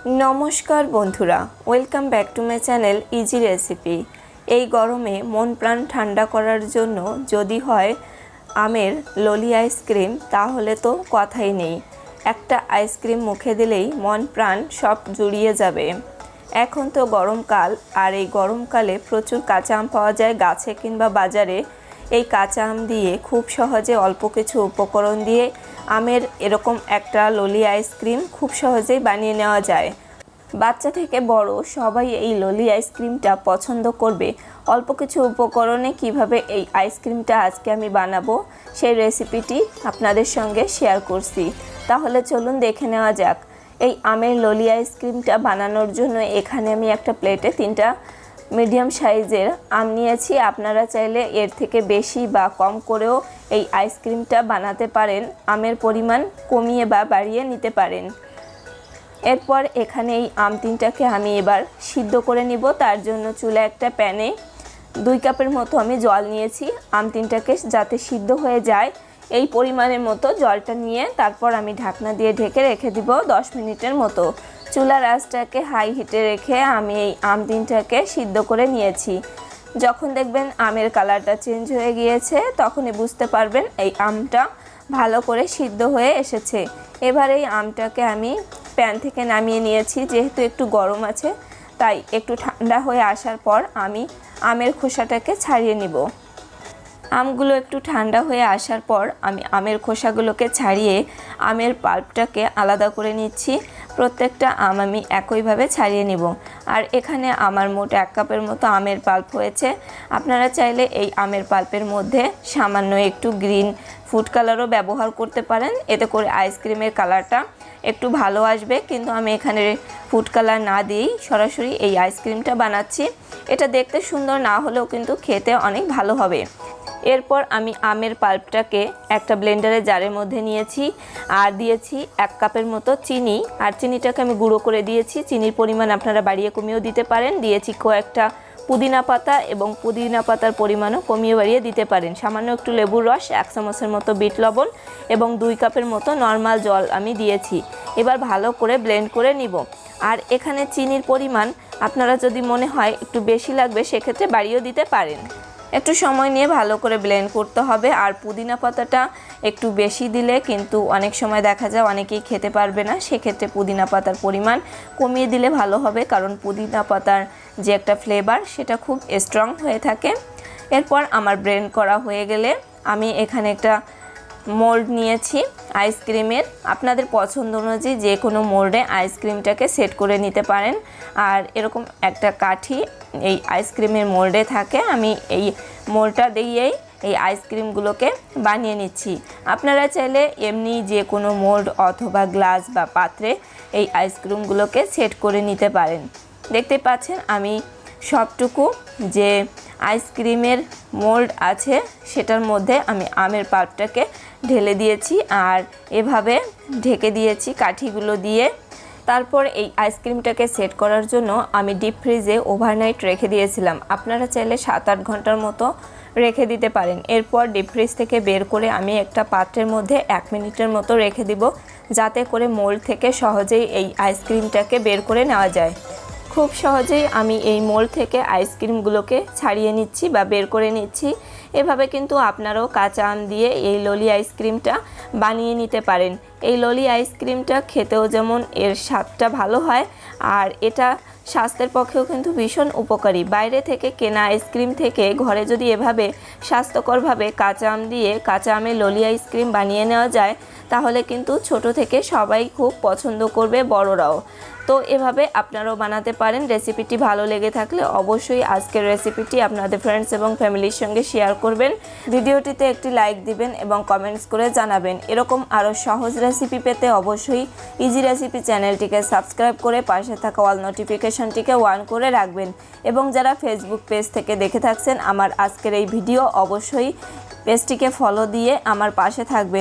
নমস্কার বন্ধুরা welcome back to my channel easy recipe এই গরমে মন প্রাণ ঠান্ডা করার জন্য যদি হয় আমের ললি আইসক্রিম তাহলে তো কথাই নেই। একটা আইসক্রিম মুখে দিলেই মন প্রাণ সব জুড়িয়ে যাবে। এখন তো গরমকাল, আর এই গরমকালে প্রচুর কাঁচা আম পাওয়া যায় গাছে কিংবা বাজারে। এই কাঁচা আম দিয়ে খুব সহজে অল্প কিছু উপকরণ দিয়ে আমের এরকম একটা ললি আইসক্রিম খুব সহজেই বানিয়ে নেওয়া যায়। বাচ্চা থেকে বড় সবাই এই ললি আইসক্রিমটা পছন্দ করবে। অল্প কিছু উপকরণে কীভাবে এই আইসক্রিমটা আজকে আমি বানাবো, সেই রেসিপিটি আপনাদের সঙ্গে শেয়ার করছি। তাহলে চলুন দেখে নেওয়া যাক। এই আমের ললি আইসক্রিমটা বানানোর জন্য এখানে আমি একটা প্লেটে তিনটা মিডিয়াম সাইজের আম নিয়েছি। আপনারা চাইলে এর থেকে বেশি বা কম করেও এই আইসক্রিমটা বানাতে পারেন। আমের পরিমাণ কমিয়ে বা বাড়িয়ে নিতে পারেন। এরপর এখানে এই আম তিনটাকে আমি এবার সিদ্ধ করে নিব। তার জন্য চুলা একটা প্যানে দুই কাপের মতো আমি জল নিয়েছি। আম তিনটাকে যাতে সিদ্ধ হয়ে যায়, এই পরিমাণের মতো জলটা নিয়ে তারপর আমি ঢাকনা দিয়ে ঢেকে রেখে দিব দশ মিনিটের মতো। চুলার আঁচটাকে হাই হিটে রেখে আমি এই আম তিনটাকে সিদ্ধ করে নিয়েছি। যখন দেখবেন আমের কালারটা চেঞ্জ হয়ে গিয়েছে, তখনই বুঝতে পারবেন এই আমটা ভালো করে সিদ্ধ হয়ে এসেছে। এবার এই আমটাকে আমি প্যান থেকে নামিয়ে নিয়েছি, যেহেতু একটু গরম আছে, তাই একটু ঠান্ডা হয়ে আসার পর আমি আমের খোসাটাকে ছাড়িয়ে নিব। আমগুলো একটু ঠান্ডা হয়ে আসার পর আমি আমের খোসাগুলোকে ছাড়িয়ে আমের পাল্পটাকে আলাদা করে নিচ্ছি। প্রত্যেকটা আম আমি একইভাবে ছাড়িয়ে নিব। আর এখানে আমার মোট এক কাপের মতো আমের পাল্প হয়েছে। আপনারা চাইলে এই আমের পাল্পের মধ্যে সামান্য একটু গ্রিন ফুড কালারও ব্যবহার করতে পারেন। এতে করে আইসক্রিমের কালারটা একটু ভালো আসবে। কিন্তু আমি এখানে ফুড কালার না দিয়েই সরাসরি এই আইসক্রিমটা বানাচ্ছি। এটা দেখতে সুন্দর না হলেও কিন্তু খেতে অনেক ভালো হবে। এরপর আমি আমের পাল্পটাকে একটা ব্লেন্ডারের জারের মধ্যে নিয়েছি আর দিয়েছি এক কাপের মতো চিনি। আর চিনিটাকে আমি গুঁড়ো করে দিয়েছি। চিনির পরিমাণ আপনারা বাড়িয়ে কমিয়েও দিতে পারেন। দিয়েছি কয়েকটা পুদিনা পাতা এবং পুদিনা পাতার পরিমাণও কমিয়ে বাড়িয়ে দিতে পারেন। সামান্য একটু লেবুর রস, এক চামচের মতো বিট লবণ এবং দুই কাপের মতো নর্মাল জল আমি দিয়েছি। এবার ভালো করে ব্লেন্ড করে নিব। আর এখানে চিনির পরিমাণ আপনারা যদি মনে হয় একটু বেশি লাগবে, সেক্ষেত্রে বাড়িয়েও দিতে পারেন। একটু সময় নিয়ে ভালো করে ব্লেন্ড করতে হবে। আর পুদিনা পাতাটা একটু বেশি দিলে কিন্তু অনেক সময় দেখা যায় অনেকেই খেতে পারবে না, সেক্ষেত্রে পুদিনা পাতার পরিমাণ কমিয়ে দিলে ভালো হবে। কারণ পুদিনা পাতার যে একটা ফ্লেভার সেটা খুব স্ট্রং হয়ে থাকে। এরপর আমার ব্লেন্ড করা হয়ে গেলে আমি এখানে একটা মোল্ড নিয়েছি আইসক্রিমের। আপনাদের পছন্দ অনুযায়ী যে কোনো মোল্ডে আইসক্রিমটাকে সেট করে নিতে পারেন। আর এরকম একটা কাঠি এই আইসক্রিমের মোল্ডে থাকে। আমি এই মোল্ডটা দিয়েই এই আইসক্রিমগুলোকে বানিয়ে নিচ্ছি। আপনারা চাইলে এমনি যে কোনো মোল্ড অথবা গ্লাস বা পাত্রে এই আইসক্রিমগুলোকে সেট করে নিতে পারেন। দেখতে পাচ্ছেন আমি সবটুকু যে আইসক্রিমের মোল্ড আছে, সেটার মধ্যে আমি আমের পাল্পটাকে ঢেলে দিয়েছি আর এভাবে ঢেকে দিয়েছি কাঠিগুলো দিয়ে। তারপর এই আইসক্রিমটাকে সেট করার জন্য আমি ডিপ ফ্রিজে ওভারনাইট রেখে দিয়েছিলাম। আপনারা চাইলে সাত আট ঘণ্টার মতো রেখে দিতে পারেন। এরপর ডিপ ফ্রিজ থেকে বের করে আমি একটা পাত্রের মধ্যে এক মিনিটের মতো রেখে দিব, যাতে করে মোল্ড থেকে সহজেই এই আইসক্রিমটাকে বের করে নেওয়া যায়। খুব সহজেই আমি এই মোল থেকে আইসক্রিমগুলোকে ছাড়িয়ে নিচ্ছি বা বের করে নিচ্ছি। এভাবে কিন্তু আপনারাও কাঁচা আম দিয়ে এই ললি আইসক্রিমটা বানিয়ে নিতে পারেন। এই ললি আইসক্রিমটা খেতেও যেমন এর স্বাদটা ভালো হয়, আর এটা স্বাস্থ্যের পক্ষেও কিন্তু ভীষণ উপকারী। বাইরে থেকে কেনা আইসক্রিম থেকে ঘরে যদি এভাবে স্বাস্থ্যকরভাবে কাঁচা আম দিয়ে কাঁচা আমের ললি আইসক্রিম বানিয়ে নেওয়া যায়, তাহলে কিন্তু ছোট থেকে সবাই খুব পছন্দ করবে বড়রাও। তো এভাবে আপনারাও বানাতে পারেন। রেসিপিটি ভালো লেগে থাকলে অবশ্যই আজকের রেসিপিটি আপনাদের ফ্রেন্ডস এবং ফ্যামিলির সঙ্গে শেয়ার করবেন। ভিডিওটিতে একটি লাইক দিবেন এবং কমেন্টস করে জানাবেন। এরকম আরও সহজ রেসিপি পেতে অবশ্যই ইজি রেসিপি চ্যানেলটিকে সাবস্ক্রাইব করে পাশে থাকা অল নোটিফিকেশনটিকে ওয়ান করে রাখবেন। এবং যারা ফেসবুক পেজ থেকে দেখে থাকছেন, আমার আজকের এই ভিডিও অবশ্যই পেজটিকে ফলো দিয়ে আমার পাশে থাকবেন।